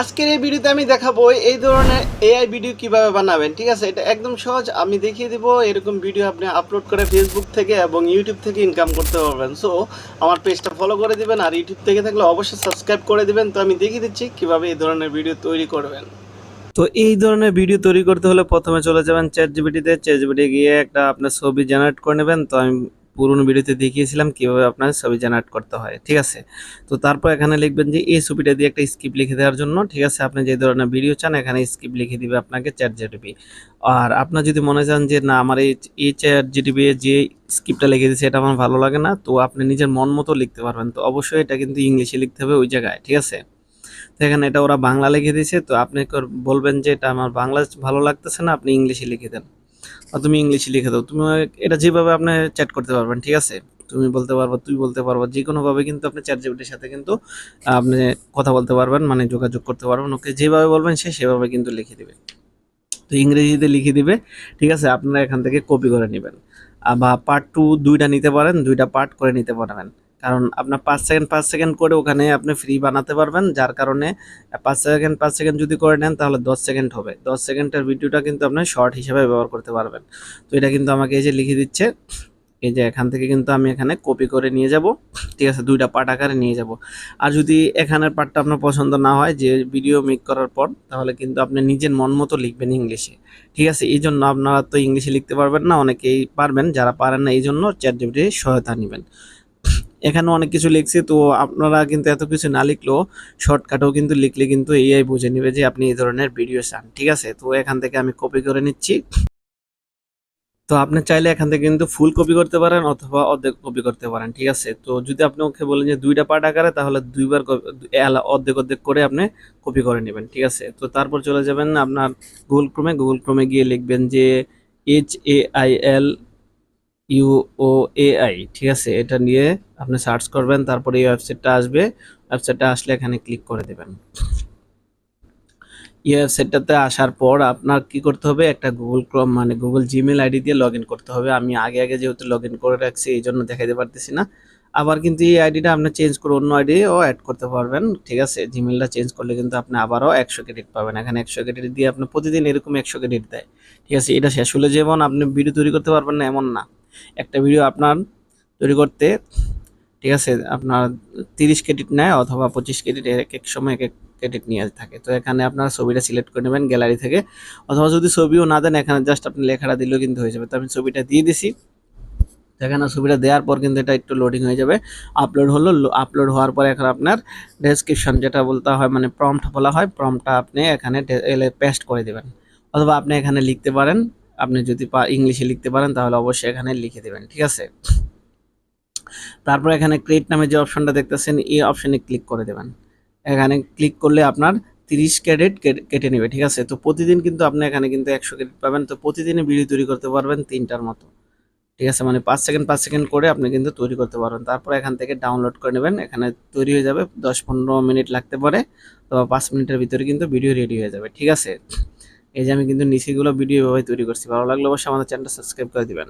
আজকের এই ভিডিওতে আমি দেখাবো এই ধরনের এআই ভিডিও কীভাবে বানাবেন, ঠিক আছে? এটা একদম সহজ, আমি দেখিয়ে দিব এরকম ভিডিও আপনি আপলোড করে ফেসবুক থেকে এবং ইউটিউব থেকে ইনকাম করতে পারবেন। সো আমার পেজটা ফলো করে দিবেন আর ইউটিউব থেকে থাকলে অবশ্যই সাবস্ক্রাইব করে দিবেন। তো আমি দেখিয়ে দিচ্ছি কীভাবে এই ধরনের ভিডিও তৈরি করবেন। তো এই ধরনের ভিডিও তৈরি করতে হলে প্রথমে চলে যাবেন চ্যাট জিবিটিতে চ্যাট জিবিটি গিয়ে একটা আপনার ছবি জেনারেট করে নেবেন। তো আমি পুরোনো ভিডিওতে দেখিয়েছিলাম কীভাবে আপনার ছবি জেনারেট করতে হয়, ঠিক আছে? তো তারপর এখানে লিখবেন যে এই ছবিটা দিয়ে একটা স্ক্রিপ্ট লিখে দেওয়ার জন্য, ঠিক আছে? আপনি যে ধরনের ভিডিও চান, এখানে স্ক্রিপ্ট লিখে দিবে আপনাকে চ্যাট জিটিপি আর আপনার যদি মনে চান যে না, আমার এই এই চ্যাট জিটিপি যে স্ক্রিপ্টটা লিখে দিয়েছে, এটা আমার ভালো লাগে না, তো আপনি নিজের মন মতো লিখতে পারবেন। তো অবশ্যই এটা কিন্তু ইংলিশে লিখতে হবে ওই জায়গায়, ঠিক আছে? তো এখানে এটা ওরা বাংলা লিখে দিয়েছে, তো আপনি বলবেন যে এটা আমার বাংলা ভালো লাগতেছে না, আপনি ইংলিশে লিখে দেন। বা তুমি ইংলিশে লিখে দাও। তুমি এটা যেভাবে আপনি চ্যাট করতে পারবেন, ঠিক আছে? তুমি বলতে পারব, তুই বলতে পারব যে কোনোভাবে কিন্তু আপনি চ্যাট জিপিটির সাথে কিন্তু আপনি কথা বলতে পারবেন মানে যোগাযোগ করতে পারবেন। ওকে যেভাবে বলবেন, সে সেভাবে কিন্তু লিখে দিবে। তো ইংরেজিতে লিখে দিবে, ঠিক আছে? আপনারা এখান থেকে কপি করে নেবেন। বা পার্ট টু দুইটা নিতে পারেন, দুইটা পার্ট করে নিতে পারবেন। কারণ আপনার পাঁচ সেকেন্ড পাঁচ সেকেন্ড করে ওখানে আপনি ফ্রি বানাতে পারবেন, যার কারণে পাঁচ সেকেন্ড পাঁচ সেকেন্ড যদি করে নেন, তাহলে দশ সেকেন্ড হবে। দশ সেকেন্ডের ভিডিওটা কিন্তু আপনি শর্ট হিসেবে ব্যবহার করতে পারবেন। তো এটা কিন্তু আমাকে এই যে লিখে দিচ্ছে, এই যে এখান থেকে কিন্তু আমি এখানে কপি করে নিয়ে যাব। ঠিক আছে, দুইটা পার্ট আকারে নিয়ে যাব। আর যদি এখানের পার্টটা আপনার পছন্দ না হয়, যে ভিডিও মেক করার পর, তাহলে কিন্তু আপনি নিজের মন মতো লিখবেন ইংলিশে। ঠিক আছে, এই জন্য আপনারা তো ইংলিশে লিখতে পারবেন না, অনেকেই পারবেন, যারা পারেন না, এই জন্য চ্যাট জিপিটির সহায়তা নেবেন। এখানে অনেক কিছু লিখছি, তো আপনারা কিন্তু এত কিছু না লিখলেও শর্টকাটেও কিন্তু লিখলে কিন্তু এআই বুঝে নেবে যে আপনি এই ধরনের ভিডিও চান, ঠিক আছে? তো এখান থেকে আমি কপি করে নিচ্ছি। তো আপনি চাইলে এখান থেকে কিন্তু ফুল কপি করতে পারেন অথবা অর্ধেক কপি করতে পারেন, ঠিক আছে? তো যদি আপনি ওকে বলেন যে দুইটা পার্ট আকারে, তাহলে দুইবার অর্ধেক অর্ধেক করে আপনি কপি করে নেবেন, ঠিক আছে? তো তারপর চলে যাবেন আপনার গুগল ক্রোমে গুগল ক্রোমে গিয়ে লিখবেন যে H A I L U O A I ঠিক আছে? এটা নিয়ে আপনি সার্চ করবেন, তারপরে এই ওয়েবসাইটটা আসবে। ওয়েবসাইটটা আসলে এখানে ক্লিক করে দেবেন। এই ওয়েবসাইটটাতে আসার পর আপনার কি করতে হবে? একটা গুগল ক্রোম মানে গুগল জিমেল আইডি দিয়ে লগ করতে হবে। আমি আগে আগে যেহেতু লগ করে রাখছি, এই জন্য দেখাইতে পারতেছি না। আবার কিন্তু এই আইডিটা আপনি চেঞ্জ করে অন্য আইডিও অ্যাড করতে পারবেন, ঠিক আছে? জিমেলটা চেঞ্জ করলে কিন্তু আপনি আবারও একশো ক্রেডিট পাবেন। এখানে একশো ক্রেডিট দিয়ে আপনি প্রতিদিন এরকম একশো ক্রেডিট দেয়, ঠিক আছে? এটা শেষ হলে যেমন আপনি ভিডিও তৈরি করতে পারবেন না, এমন না। একটা ভিডিও আপনার তৈরি করতে, ঠিক আছে, আপনার তিরিশ ক্রেডিট নেয় অথবা পঁচিশ ক্রেডিট এক এক সময় এক এক ক্রেডিট নিয়ে থাকে। তো এখানে আপনার ছবিটা সিলেক্ট করে নেবেন গ্যালারি থেকে। অথবা যদি ছবিও না দেন, এখানে জাস্ট আপনি লেখাটা দিলেও কিন্তু হয়ে যাবে। তো আমি ছবিটা দিয়ে দিছি। এখানে ছবিটা দেওয়ার পর কিন্তু এটা একটু লোডিং হয়ে যাবে। আপলোড হলো আপলোড হওয়ার পর এখন আপনার ডেসক্রিপশন যেটা বলতে হয় মানে প্রম্পট বলা হয় প্রম্পটটা আপনি এখানে পেস্ট করে দেবেন। অথবা আপনি এখানে লিখতে পারেন আপনি যদি ইংলিশে লিখতে পারেন, তাহলে অবশ্যই এখানে লিখে দেবেন, ঠিক আছে? তারপর এখানে ক্রিয়েট নামে যে অপশনটা দেখতেছেন, এই অপশনে ক্লিক করে দেবেন। এখানে ক্লিক করলে আপনার তিরিশ ক্রেডিট কেটে নেবে, ঠিক আছে? তো প্রতিদিন কিন্তু আপনি এখানে কিন্তু একশো ক্রেডিট পাবেন। তো প্রতিদিনই ভিডিও তৈরি করতে পারবেন তিনটার মতো, ঠিক আছে? মানে পাঁচ সেকেন্ড পাঁচ সেকেন্ড করে আপনি কিন্তু তৈরি করতে পারবেন। তারপর এখান থেকে ডাউনলোড করে নেবেন। এখানে তৈরি হয়ে যাবে, দশ পনেরো মিনিট লাগতে পারে। তো পাঁচ মিনিটের ভিতরে কিন্তু ভিডিও রেডি হয়ে যাবে, ঠিক আছে? এই যে আমি কিন্তু নিচেগুলো ভিডিও এভাবে তৈরি করছি। ভালো লাগলে অবশ্যই আমাদের চ্যানেলটা সাবস্ক্রাইব করে দিবেন।